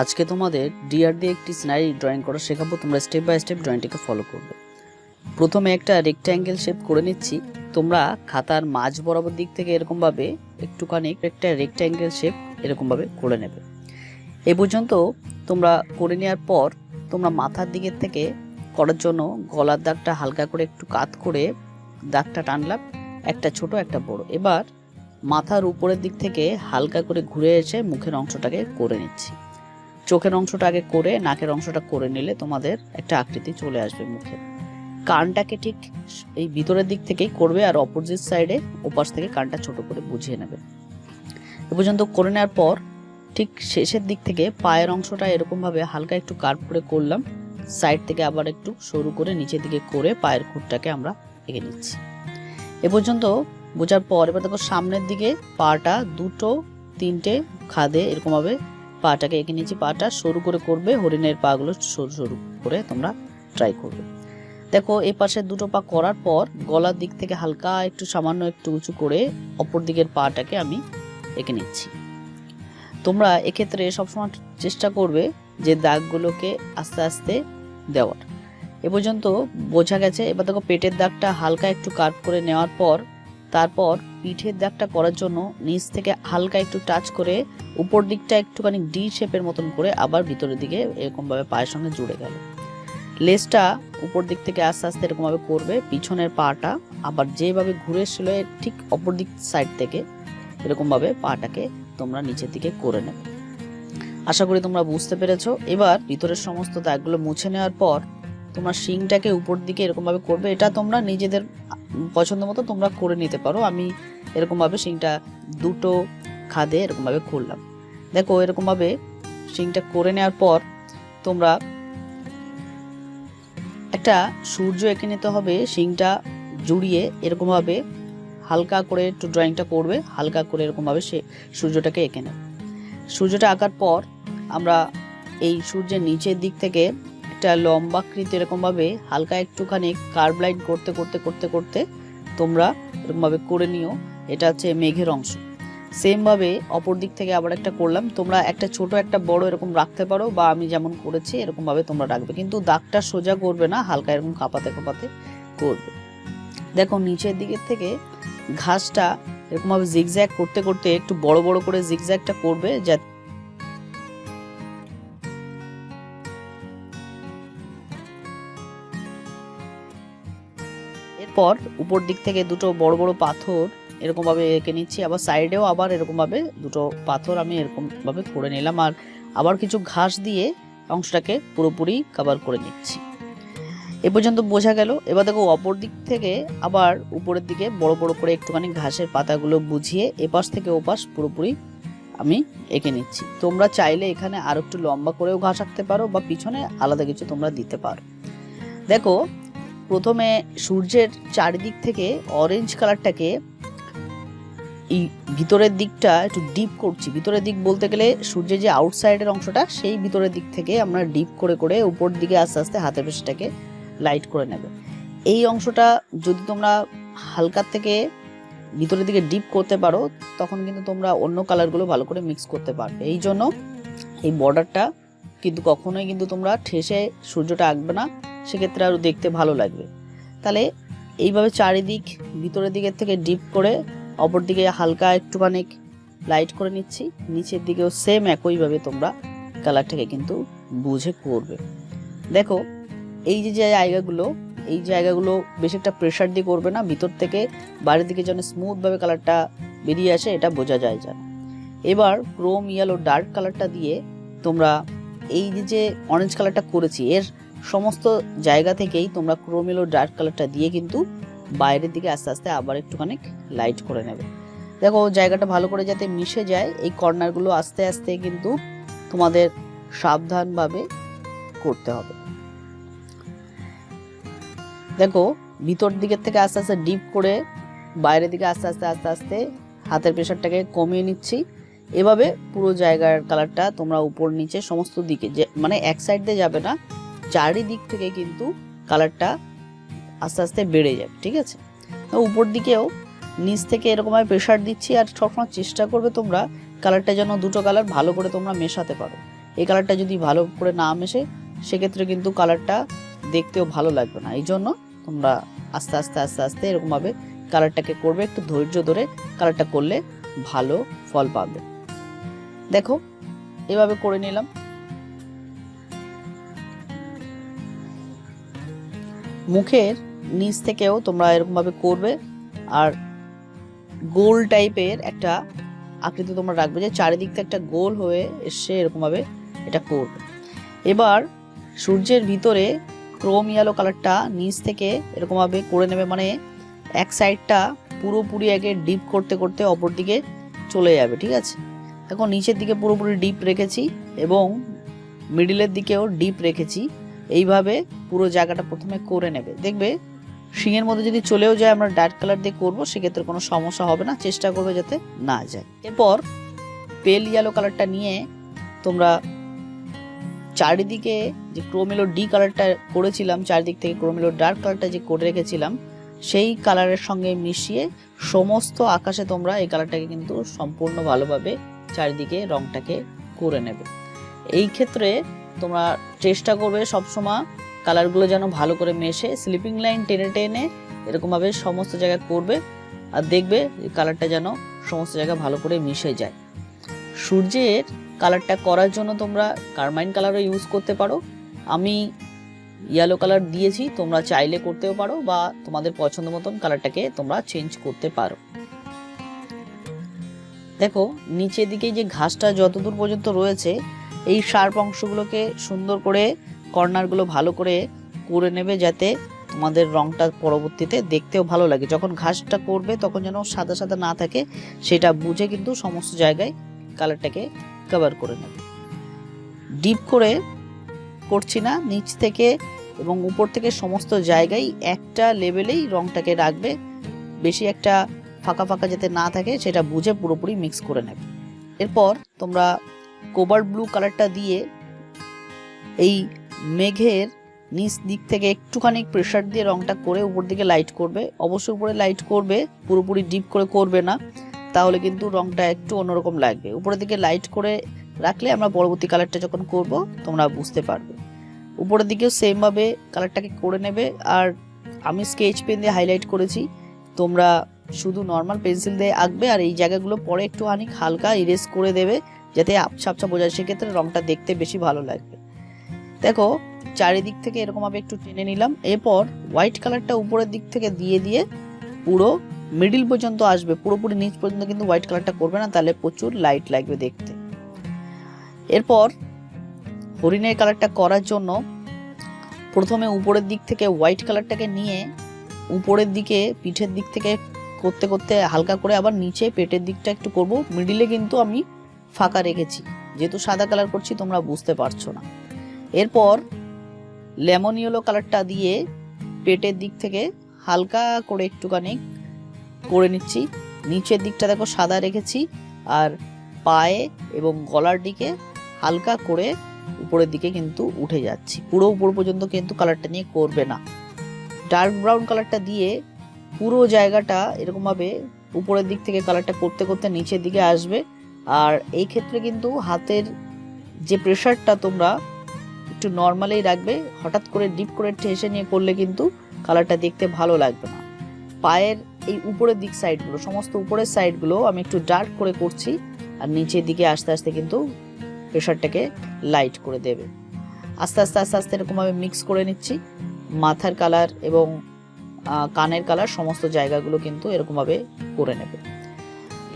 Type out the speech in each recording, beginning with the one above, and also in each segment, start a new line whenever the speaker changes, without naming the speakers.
আজকে তোমাদের ডিআর দিয়ে একটি সিনারি ড্রয়িং করা শেখাবো, তোমরা স্টেপ বাই স্টেপ ড্রয়িংটিকে ফলো করবে। প্রথমে একটা রেক্ট্যাঙ্গেল শেপ করে নিচ্ছি। তোমরা খাতার মাঝ বরাবর দিক থেকে এরকমভাবে একটুখানি একটা রেক্ট্যাঙ্গেল শেপ এরকমভাবে করে নেবে। এ পর্যন্ত তোমরা করে নেওয়ার পর তোমরা মাথার দিকের থেকে করার জন্য গলার দাগটা হালকা করে একটু কাত করে দাগটা টানলাম, একটা ছোট, একটা বড়। এবার মাথার উপরের দিক থেকে হালকা করে ঘুরে এসে মুখের অংশটাকে করে নিচ্ছি। চোখের অংশটা আগে করে, নাকের অংশটা করে নিলে তোমাদের একটা আকৃতি চলে আসবে মুখে। কানটাকে ঠিক এই ভিতরের দিক থেকেই করবে আর অপোজিট সাইডে ওপাশ থেকে কানটা ছোট করে বুঝিয়ে নেবে। এ পর্যন্ত করে নেওয়ার পর ঠিক শেষের দিক থেকে পায়ের অংশটা এরকমভাবে হালকা একটু কার্ভ করে করলাম। সাইড থেকে আবার একটু সরু করে নিচের দিকে করে পায়ের খুঁটটাকে আমরা এঁকে নিচ্ছি। এ পর্যন্ত বোঝার পর, এবার দেখো সামনের দিকে পাটা দুটো, তিনটে খাদে এরকমভাবে পাটাকে এঁকে নিচ্ছি পাটা সরু করে করবে, হরিণের পাগুলো সরু সরু করে তোমরা ট্রাই করবে। দেখো এই পাশে দুটো পা করার পর গলার দিক থেকে হালকা একটু সামান্য একটু উঁচু করে অপর দিকের পাটাকে আমি এঁকে নিচ্ছি। তোমরা এক্ষেত্রে সবসময় চেষ্টা করবে যে দাগগুলোকে আস্তে আস্তে দেওয়ার। এ পর্যন্ত বোঝা গেছে। এবার দেখো, পেটের দাগটা হালকা একটু কাট করে নেওয়ার পর তারপর পিঠের দাগটা করার জন্য নিচ থেকে হালকা একটু টাচ করে উপর দিকটা একটুখানি ডি শেপের মতন করে আবার ভিতরের দিকে এরকমভাবে পায়ের সঙ্গে জুড়ে গেল। লেজটা উপর দিক থেকে আস্তে আস্তে এরকমভাবে করবে, পিছনের পাটা আবার যেভাবে ঘুরে এসেছিল ঠিক অপর দিক সাইড থেকে এরকমভাবে পাটাকে তোমরা নিচের দিকে করে নেবে। আশা করি তোমরা বুঝতে পেরেছ। এবার ভিতরের সমস্ত দাগগুলো মুছে নেওয়ার পর তোমরা শিংটাকে উপর দিকে এরকমভাবে করবে। এটা তোমরা নিজেদের পছন্দ মতো তোমরা করে নিতে পারো। আমি এরকমভাবে শিংটা দুটো খাদে এরকমভাবে করলাম দেখো, এরকমভাবে শিংটা করে নেওয়ার পর তোমরা একটা সূর্য এঁকে নিতে হবে, শিংটা জুড়িয়ে এরকমভাবে হালকা করে একটু ড্রয়িংটা করবে, হালকা করে এরকমভাবে সে সূর্যটাকে এঁকে নেবে। সূর্যটা আঁকার পর আমরা এই সূর্যের নিচের দিক থেকে একটা লম্বাকৃতি এরকমভাবে হালকা একটুখানি কার্ভ লাইন করতে করতে করতে করতে তোমরা এরকমভাবে করে নিও। এটা হচ্ছে মেঘের অংশ। সেমভাবে অপর দিক থেকে আবার একটা করলাম। তোমরা একটা ছোট, একটা বড় এরকম রাখতে পারো বা আমি যেমন করেছি এরকমভাবে তোমরা রাখবে। কিন্তু দাগটা সোজা করবে না, হালকা এরকম কাঁপাতে কাঁপাতে করবে। দেখো, নিচের দিকের থেকে ঘাসটা এরকমভাবে জিগজ্যাগ করতে করতে একটু বড় বড় করে জিগজ্যাগটা করবে যাতে এরপর উপর দিক থেকে দুটো বড় বড় পাথর এরকম ভাবে এঁকে নিচ্ছি, আবার সাইডেও আবার এরকম ভাবে দুটো পাথর আমি এরকম ভাবে করে নিলাম। আর আবার কিছু ঘাস দিয়ে অংশটাকে পুরোপুরি কভার করে নিচ্ছি। এ পর্যন্ত বোঝা গেল। এবার দেখো অপর দিক থেকে আবার উপরের দিকে বড় বড় করে একটুখানি ঘাসের পাতাগুলো বুঝিয়ে এপাশ থেকে ওপাশ পুরোপুরি আমি এঁকে নিচ্ছি। তোমরা চাইলে এখানে আরও একটু লম্বা করেও ঘাস আঁকতে পারো বা পিছনে আলাদা কিছু তোমরা দিতে পারো। দেখো প্রথমে সূর্যের চারিদিক থেকে অরেঞ্জ কালারটাকে এই ভিতরের দিকটা একটু ডিপ করছি। ভিতরের দিক বলতে গেলে সূর্যের যে আউটসাইডের অংশটা, সেই ভিতরের দিক থেকে আমরা ডিপ করে করে উপর দিকে আস্তে আস্তে হাতের পেশটাকে লাইট করে নেবে। এই অংশটা যদি তোমরা হালকার থেকে ভিতরের দিকে ডিপ করতে পারো, তখন কিন্তু তোমরা অন্য কালারগুলো ভালো করে মিক্স করতে পারবে। এই জন্য এই বর্ডারটা কিন্তু কখনোই কিন্তু তোমরা ঠেসে সূর্যটা আঁকবে না। সেক্ষেত্রে আরও দেখতে ভালো লাগবে। তাহলে এইভাবে চারিদিক, ভিতরের দিকের থেকে ডিপ করে অপর দিকে হালকা একটুখানি লাইট করে নিচ্ছি। নিচের দিকেও সেম একইভাবে তোমরা কালারটাকে কিন্তু বুঝে করবে। দেখো, এই যে জায়গাগুলো, এই জায়গাগুলো বেশি একটা প্রেশার দিয়ে করবে না। ভিতর থেকে বাইরের দিকে যেন স্মুথভাবে কালারটা বেরিয়ে আসে, এটা বোঝা যায় যেন। এবার ক্রোম ইয়েলো ডার্ক কালারটা দিয়ে তোমরা এই যে যে অরেঞ্জ কালারটা করেছি, এর সমস্ত জায়গা থেকেই তোমরা ক্রোম ইয়েলো ডার্ক কালারটা দিয়ে কিন্তু বাইরের দিকে আস্তে আস্তে আবার একটুখানি লাইট করে নেবে। দেখো, জায়গাটা ভালো করে যাতে মিশে যায়, এই কর্নারগুলো আস্তে আস্তে কিন্তু তোমাদের সাবধানভাবে করতে হবে। দেখো, ভিতর দিকের থেকে আস্তে আস্তে ডিপ করে বাইরের দিকে আস্তে আস্তে আস্তে আস্তে হাতের প্রেশারটাকে কমিয়ে নিচ্ছি। এভাবে পুরো জায়গার কালারটা তোমরা উপর নিচে সমস্ত দিকে যে মানে এক সাইড দিয়ে যাবে না চারিদিক থেকে কিন্তু কালারটা আস্তে আস্তে বেড়ে যাবে, ঠিক আছে? উপর দিকেও নিচ থেকে এরকমভাবে প্রেশার দিচ্ছি আর সবসময় চেষ্টা করবে তোমরা কালারটা যেন দুটো কালার ভালো করে তোমরা মেশাতে পারো। এই কালারটা যদি ভালো করে না মেশে, সেক্ষেত্রে কিন্তু কালারটা দেখতেও ভালো লাগবে না। এই জন্য তোমরা আস্তে আস্তে আস্তে আস্তে এরকমভাবে কালারটাকে করবে, একটু ধৈর্য ধরে কালারটা করলে ভালো ফল পাবে। দেখো, এভাবে করে নিলাম। মুখের নিচ থেকেও তোমরা এরকমভাবে করবে। আর গোল টাইপের একটা আকৃতি তোমরা রাখবে যে চারিদিক থেকে একটা গোল হয়ে এসে এরকমভাবে এটা করবে। এবার সূর্যের ভিতরে ক্রোম ইয়েলো কালারটা নিচ থেকে এরকমভাবে করে নেবে মানে এক সাইডটা পুরোপুরি আগে ডিপ করতে করতে অপর দিকে চলে যাবে, ঠিক আছে? এখন নিচের দিকে পুরোপুরি ডিপ রেখেছি এবং মিডিলের দিকেও ডিপ রেখেছি। এইভাবে পুরো জায়গাটা প্রথমে করে নেবে। দেখবে, শিঙের মধ্যে যদি চলেও যায়, আমরা ডার্ক কালার দিয়ে করব, সেক্ষেত্রে কোনো সমস্যা হবে না, চেষ্টা করবে যাতে না যায়। এরপর পেল ইয়েলো কালারটা নিয়ে তোমরা চারিদিকে যে ক্রোমেলো ডি কালারটা করেছিলাম, চারিদিক থেকে ক্রোমেলো ডার্ক কালারটা যে করে রেখেছিলাম, সেই কালারের সঙ্গে মিশিয়ে সমস্ত আকাশে তোমরা এই কালারটাকে কিন্তু সম্পূর্ণ ভালোভাবে চারিদিকে রংটাকে করে নেবে। এই ক্ষেত্রে তোমরা চেষ্টা করবে সবসময় কালারগুলো যেন ভালো করে মেশে। স্লিপিং লাইন টেনে টেনে এরকমভাবে সমস্ত জায়গায় করবে আর দেখবে কালারটা যেন সমস্ত জায়গায় ভালো করে মিশে যায়। সূর্যের কালারটা করার জন্য তোমরা কারমাইন কালারও ইউজ করতে পারো। আমি ইয়েলো কালার দিয়েছি, তোমরা চাইলে করতেও পারো বা তোমাদের পছন্দ মতন কালারটাকে তোমরা চেঞ্জ করতে পারো। দেখো, নিচের দিকে যে ঘাসটা যতদূর পর্যন্ত রয়েছে এই শার্প অংশগুলোকে সুন্দর করে কর্নারগুলো ভালো করে করে নেবে যাতে তোমাদের রংটা পরবর্তীতে দেখতেও ভালো লাগে। যখন ঘাসটা করবে তখন যেন সাদা সাদা না থাকে, সেটা বুঝে কিন্তু সমস্ত জায়গায় কালারটাকে কভার করে নেবে। ডিপ করে করছি না, নিচ থেকে এবং উপর থেকে সমস্ত জায়গায় একটা লেভেলেই রংটাকে রাখবে। বেশি একটা ফাঁকা ফাঁকা যাতে না থাকে, সেটা বুঝে পুরোপুরি মিক্স করে নেবে। এরপর তোমরা কোবাল্ট ব্লু কালারটা দিয়ে এই মেঘের নিচ দিক থেকে একটুখানি প্রেশার দিয়ে রংটা করে উপর দিকে লাইট করবে। অবশ্যই উপরে লাইট করবে, পুরোপুরি ডিপ করে করবে না, তাহলে কিন্তু রংটা একটু অন্যরকম লাগবে। উপরের দিকে লাইট করে রাখলে আমরা পরবর্তী কালারটা যখন করব, তোমরা বুঝতে পারবে। উপরের দিকেও সেমভাবে কালারটাকে করে নেবে, আর আমি স্কেচ পেন দিয়ে হাইলাইট করেছি। তোমরা শুধু নর্মাল পেন্সিল দিয়ে আঁকবে, আর এই জায়গাগুলো পরে একটুখানি হালকা ইরেজ করে দেবে যাতে আবছা আবছা বোঝা যায়, সেক্ষেত্রে রংটা দেখতে বেশি ভালো লাগবে। দেখো, চারিদিক থেকে এরকমভাবে একটু টেনে নিলাম। এরপর হোয়াইট কালারটা উপরের দিক থেকে দিয়ে দিয়ে পুরো মিডিল পর্যন্ত আসবে। পুরোপুরি নিচ পর্যন্ত কিন্তু হোয়াইট কালারটা করবে না, তাহলে প্রচুর লাইট লাগবে দেখতে। এরপর হরিণের কালারটা করার জন্য প্রথমে উপরের দিক থেকে হোয়াইট কালারটাকে নিয়ে উপরের দিকে পিঠের দিক থেকে করতে করতে হালকা করে আবার নিচে পেটের দিকটা একটু করব। মিডিলে কিন্তু আমি ফাঁকা রেখেছি। যেহেতু সাদা কালার করছি, তোমরা বুঝতে পারছ না। এরপর লেমন ইয়েলো কালারটা দিয়ে পেটের দিক থেকে হালকা করে একটুখানি করে নিচ্ছি। নিচের দিকটা দেখো সাদা রেখেছি, আর পায়ে এবং গলার দিকে হালকা করে উপরের দিকে কিন্তু উঠে যাচ্ছি। পুরো উপর পর্যন্ত কিন্তু কালারটা নিয়ে করবে না। ডার্ক ব্রাউন কালারটা দিয়ে পুরো জায়গাটা এরকমভাবে উপরের দিক থেকে কালারটা করতে করতে নিচের দিকে আসবে। আর এই ক্ষেত্রে কিন্তু হাতের যে প্রেশারটা তোমরা একটু নর্মালেই রাখবে, হঠাৎ করে ডিপ করে ঠেসে নিয়ে করলে কিন্তু কালারটা দেখতে ভালো লাগবে না। পায়ের এই উপরের দিক সাইডগুলো সমস্ত উপরের সাইডগুলো আমি একটু ডার্ক করে করছি আর নিচের দিকে আস্তে আস্তে কিন্তু প্রেশারটাকে লাইট করে দেবে। আস্তে আস্তে আস্তে আস্তে এরকমভাবে মিক্স করে নিচ্ছি। মাথার কালার এবং কানের কালার সমস্ত জায়গাগুলো কিন্তু এরকমভাবে করে নেবে।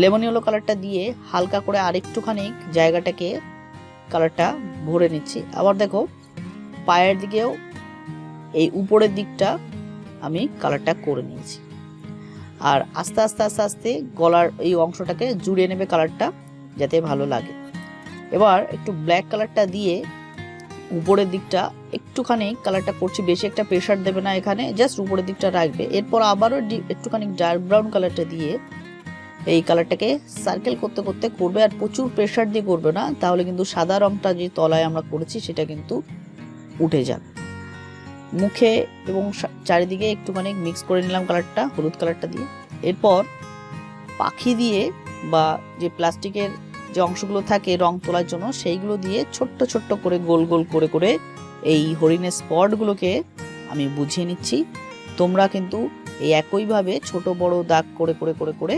লেমন ইয়েলো কালারটা দিয়ে হালকা করে আরেকটুখানি জায়গাটাকে কালারটা ভরে নিচ্ছি। আবার দেখো, পায়ের দিকেও এই উপরের দিকটা আমি কালারটা করে নিয়েছি। আর আস্তে আস্তে আস্তে আস্তে গলার এই অংশটাকে জুড়ে নেবে কালারটা যাতে ভালো লাগে। এবার একটু ব্ল্যাক কালারটা দিয়ে উপরের দিকটা একটুখানি কালারটা করছি, বেশি একটা প্রেশার দেবে না এখানে জাস্ট উপরের দিকটা রাখবে। এরপর আবারও একটুখানি ডার্ক ব্রাউন কালারটা দিয়ে এই কালারটাকে সার্কেল করতে করতে করবে আর প্রচুর প্রেশার দিয়ে করবে না, তাহলে কিন্তু সাদা রংটা যে তলায় আমরা করেছি সেটা কিন্তু উঠে যাবে। মুখে এবং চারিদিকে একটুখানি মিক্স করে নিলাম কালারটা হলুদ কালারটা দিয়ে। এরপর পাখি দিয়ে বা যে প্লাস্টিকের যে অংশগুলো থাকে রং তোলার জন্য, সেইগুলো দিয়ে ছোট্ট ছোট্ট করে গোল গোল করে করে এই হরিণের স্পটগুলোকে আমি বুঝিয়ে নিচ্ছি। তোমরা কিন্তু এই একইভাবে ছোট বড় দাগ করে করে করে করে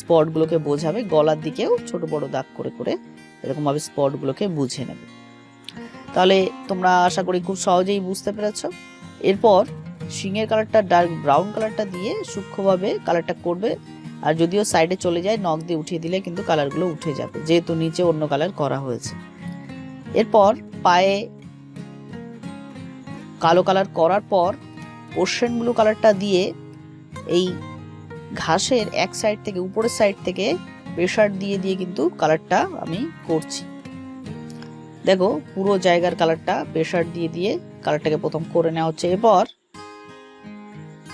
স্পটগুলোকে বোঝাবে, গলার দিকেও ছোট বড় দাগ করে করে এরকমভাবে স্পটগুলোকে বুঝে নেবে। তাহলে তোমরা আশা করি খুব সহজেই বুঝতে পেরেছ। এরপর শিঙের কালারটা ডার্ক ব্রাউন কালারটা দিয়ে সূক্ষ্মভাবে কালারটা করবে। আর যদিও সাইডে চলে যায়, নখ দিয়ে উঠিয়ে দিলে কিন্তু কালারগুলো উঠে যাবে, যেহেতু নিচে অন্য কালার করা হয়েছে। এরপর পায়ে কালো কালার করার পর ওশেন ব্লু কালারটা দিয়ে এই ঘাসের এক সাইড থেকে উপরের সাইড থেকে প্রেশার দিয়ে দিয়ে কিন্তু কালারটা আমি করছি। দেখো, পুরো জায়গার কালারটা প্রেশার দিয়ে দিয়ে কালারটাকে প্রথম করে নেওয়া হচ্ছে। এরপর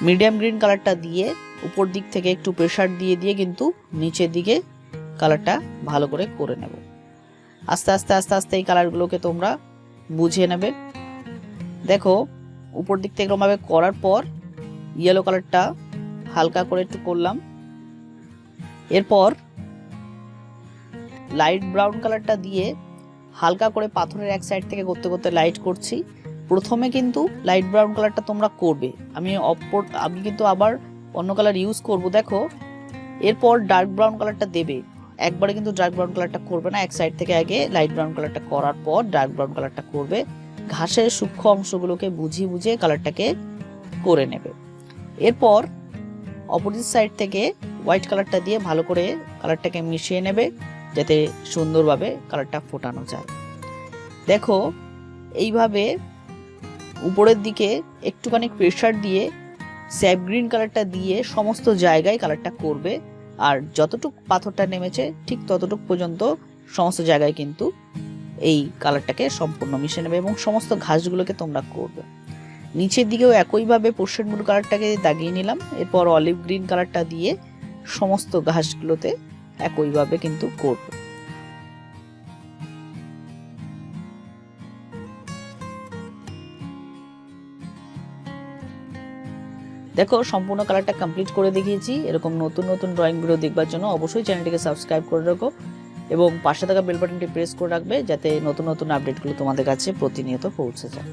মিডিয়াম গ্রিন কালারটা দিয়ে উপর দিক থেকে একটু প্রেশার দিয়ে দিয়ে কিন্তু নিচের দিকে কালারটা ভালো করে করে নেব। আস্তে আস্তে আস্তে আস্তে এই কালারগুলোকে তোমরা বুঝে নেবে। দেখো, উপর দিক থেকে এরকমভাবে করার পর ইয়েলো কালারটা হালকা করে একটু করলাম। এরপর লাইট ব্রাউন কালারটা দিয়ে হালকা করে পাথরের এক সাইড থেকে করতে করতে লাইট করছি। প্রথমে কিন্তু লাইট ব্রাউন কালারটা তোমরা করবে। আমি অপর আমি কিন্তু আবার অন্য কালার ইউজ করব, দেখো। এরপর ডার্ক ব্রাউন কালারটা দেবে। একবারে কিন্তু ডার্ক ব্রাউন কালারটা করবে না, এক সাইড থেকে আগে লাইট ব্রাউন কালারটা করার পর ডার্ক ব্রাউন কালারটা করবে। ঘাসের সূক্ষ্ম অংশগুলোকে বুঝিয়ে বুঝিয়ে কালারটাকে করে নেবে। এরপর অপোজিট সাইড থেকে হোয়াইট কালারটা দিয়ে ভালো করে কালারটাকে মিশিয়ে নেবে, যাতে সুন্দরভাবে কালারটা ফোটানো যায়। দেখো, এইভাবে উপরের দিকে একটুখানি প্রেশার দিয়ে স্যাপ গ্রিন কালারটা দিয়ে সমস্ত জায়গায় কালারটা করবে, আর যতটুক পাথরটা নেমেছে ঠিক ততটুক পর্যন্ত সমস্ত জায়গায় কিন্তু এই কালারটাকে সম্পূর্ণ মিশে নেবে এবং সমস্ত ঘাসগুলোকে তোমরা করবে। নিচের দিকেও একইভাবে পোর্শন ব্লু কালারটাকে দাগিয়ে নিলাম। এরপর অলিভ গ্রিন কালারটা দিয়ে সমস্ত ঘাসগুলোতে একইভাবে কিন্তু করবে। দেখো, সম্পূর্ণ কালারটা কমপ্লিট করে দেখিয়েছি। এরকম নতুন নতুন ড্রয়িং ভিডিও দেখবার জন্য অবশ্যই চ্যানেলটিকে সাবস্ক্রাইব করে রাখো এবং পাশে থাকা বেল বাটনটি প্রেস করে রাখবে যাতে নতুন নতুন আপডেটগুলো তোমাদের কাছে প্রতিনিয়ত পৌঁছে যায়।